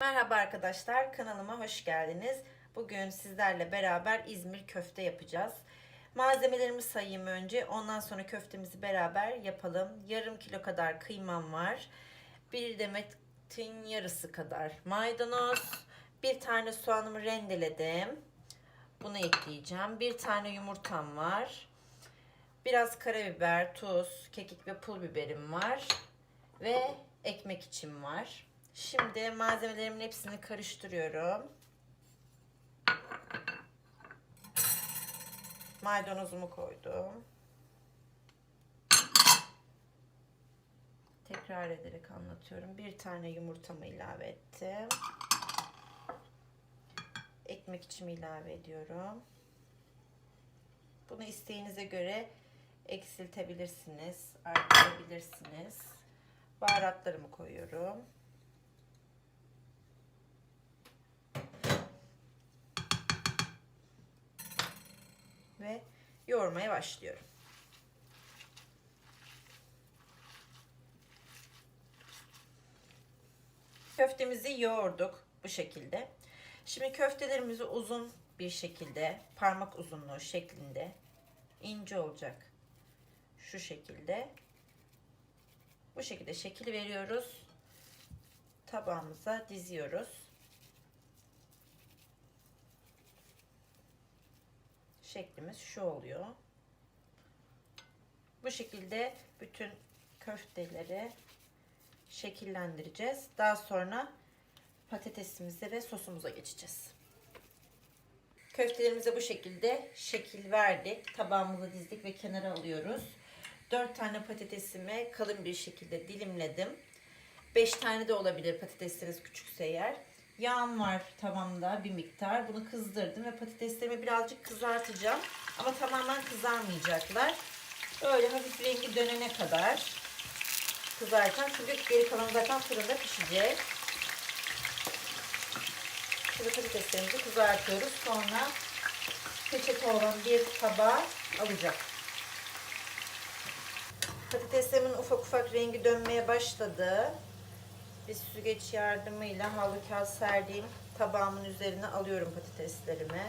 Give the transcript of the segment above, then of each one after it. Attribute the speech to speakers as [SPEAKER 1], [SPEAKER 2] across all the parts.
[SPEAKER 1] Merhaba arkadaşlar, kanalıma hoş geldiniz. Bugün sizlerle beraber İzmir köfte yapacağız. Malzemelerimi sayayım önce, ondan sonra köftemizi beraber yapalım. Yarım kilo kadar kıymam var. Bir demetin yarısı kadar maydanoz. Bir tane soğanımı rendeledim. Bunu ekleyeceğim. Bir tane yumurtam var. Biraz karabiber, tuz, kekik ve pul biberim var. Ve ekmek için var. Şimdi malzemelerimin hepsini karıştırıyorum. Maydanozumu koydum. Tekrar ederek anlatıyorum. Bir tane yumurtamı ilave ettim. Ekmek içimi ilave ediyorum. Bunu isteğinize göre eksiltebilirsiniz, arttırabilirsiniz. Baharatlarımı koyuyorum. Ve yoğurmaya başlıyorum. Köftemizi yoğurduk bu şekilde. Şimdi köftelerimizi uzun bir şekilde parmak uzunluğu şeklinde ince olacak. Şu şekilde. Bu şekilde şekil veriyoruz. Tabağımıza diziyoruz. Şeklimiz şu oluyor. Bu şekilde bütün köfteleri şekillendireceğiz. Daha sonra patatesimize ve sosumuza geçeceğiz. Köftelerimize bu şekilde şekil verdik. Tabağımıza dizdik ve kenara alıyoruz. 4 tane patatesimi kalın bir şekilde dilimledim. 5 tane de olabilir patatesleriniz küçükse eğer. Yağım var tavamda bir miktar. Bunu kızdırdım ve patateslerimi birazcık kızartacağım. Ama tamamen kızarmayacaklar. Böyle hafif rengi dönene kadar kızartan. Çünkü geri kalan zaten fırında pişecek. Şimdi patateslerimizi kızartıyoruz. Sonra peçete olan bir tabağa alacağım. Patateslerimin ufak ufak rengi dönmeye başladı bir süzgeç yardımıyla havlu kağıt serdiğim tabağımın üzerine alıyorum patateslerimi.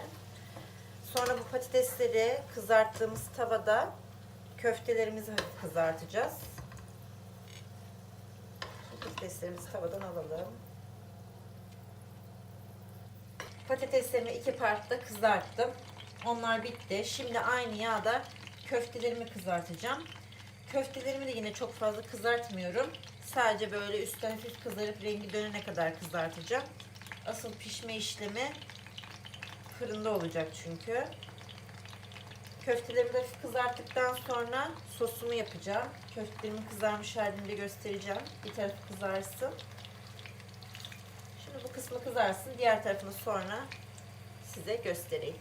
[SPEAKER 1] Sonra bu patatesleri kızarttığımız tavada köftelerimizi kızartacağız. Patateslerimizi tavadan alalım. Patateslerimi iki partta kızarttım. Onlar bitti. Şimdi aynı yağda köftelerimi kızartacağım. Köftelerimi de yine çok fazla kızartmıyorum. Sadece böyle üstten hafif kızarıp rengi dönene kadar kızartacağım. Asıl pişme işlemi fırında olacak çünkü. Köftelerimi de kızarttıktan sonra sosumu yapacağım. Köftelerimin kızarmış halini de göstereceğim. Bir tarafı kızarsın. Şimdi bu kısmı kızarsın. Diğer tarafını sonra size göstereyim.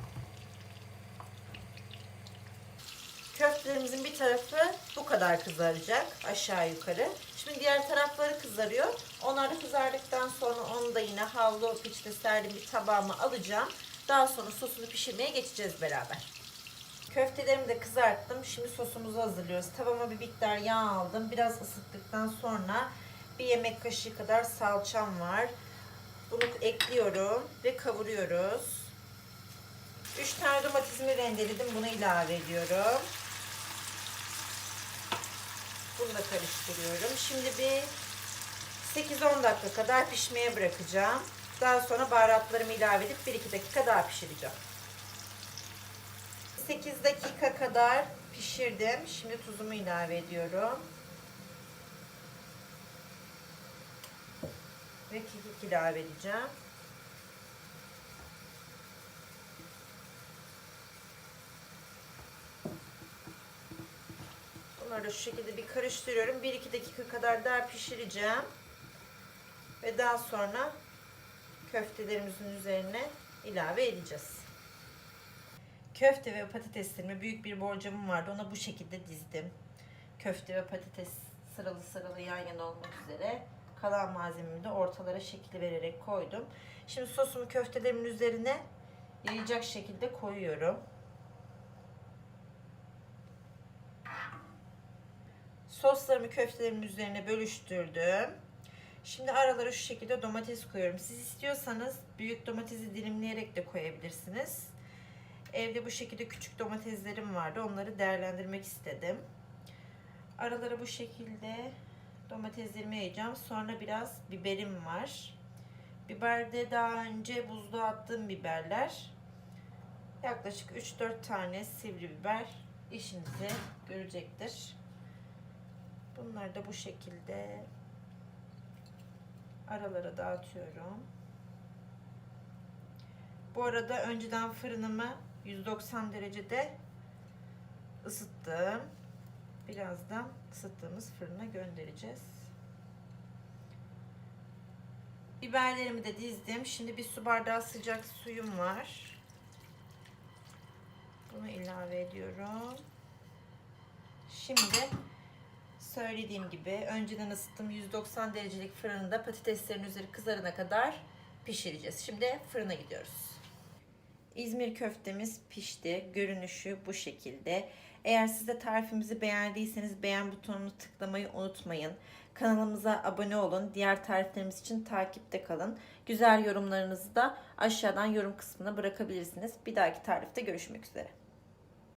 [SPEAKER 1] Köftelerimizin bir tarafı bu kadar kızaracak aşağı yukarı. Şimdi diğer tarafları kızarıyor. Onlar da kızardıktan sonra onu da yine havlu peçete serdiğim bir tabağıma alacağım. Daha sonra sosunu pişirmeye geçeceğiz beraber. Köftelerimi de kızarttım. Şimdi sosumuzu hazırlıyoruz. Tavama bir miktar yağ aldım. Biraz ısıttıktan sonra bir yemek kaşığı kadar salçam var. Bunu ekliyorum ve kavuruyoruz. 3 tane domatesimi rendeledim. Bunu ilave ediyorum. Bunu da karıştırıyorum. Şimdi bir 8-10 dakika kadar pişmeye bırakacağım. Daha sonra baharatlarımı ilave edip 1-2 dakika daha pişireceğim. 8 dakika kadar pişirdim. Şimdi tuzumu ilave ediyorum. Ve kekik ilave edeceğim. Bunları da şu şekilde bir karıştırıyorum. 1-2 dakika kadar daha pişireceğim. Ve daha sonra köftelerimizin üzerine ilave edeceğiz. Köfte ve patateslerimi büyük bir borcamım vardı. Ona bu şekilde dizdim. Köfte ve patates sıralı sıralı yan yana olmak üzere. Kalan malzememi de ortalara şekil vererek koydum. Şimdi sosumu köftelerimin üzerine yayacak şekilde koyuyorum. Soslarımı köftelerimin üzerine bölüştürdüm. Şimdi aralara şu şekilde domates koyuyorum. Siz istiyorsanız büyük domatesi dilimleyerek de koyabilirsiniz. Evde bu şekilde küçük domateslerim vardı. Onları değerlendirmek istedim. Aralara bu şekilde domateslerimi yayacağım. Sonra biraz biberim var. Biber de daha önce buzluğa attığım biberler. Yaklaşık 3-4 tane sivri biber işinizi görecektir. Bunları da bu şekilde aralara dağıtıyorum. Bu arada önceden fırınımı 190 derecede ısıttım. Birazdan ısıttığımız fırına göndereceğiz. Biberlerimi de dizdim. Şimdi bir su bardağı sıcak suyum var. Bunu ilave ediyorum. Şimdi söylediğim gibi önceden ısıttım 190 derecelik fırında patateslerin üzeri kızarana kadar pişireceğiz. Şimdi fırına gidiyoruz. İzmir köftemiz pişti. Görünüşü bu şekilde. Eğer siz de tarifimizi beğendiyseniz beğen butonunu tıklamayı unutmayın. Kanalımıza abone olun. Diğer tariflerimiz için takipte kalın. Güzel yorumlarınızı da aşağıdan yorum kısmına bırakabilirsiniz. Bir dahaki tarifte görüşmek üzere.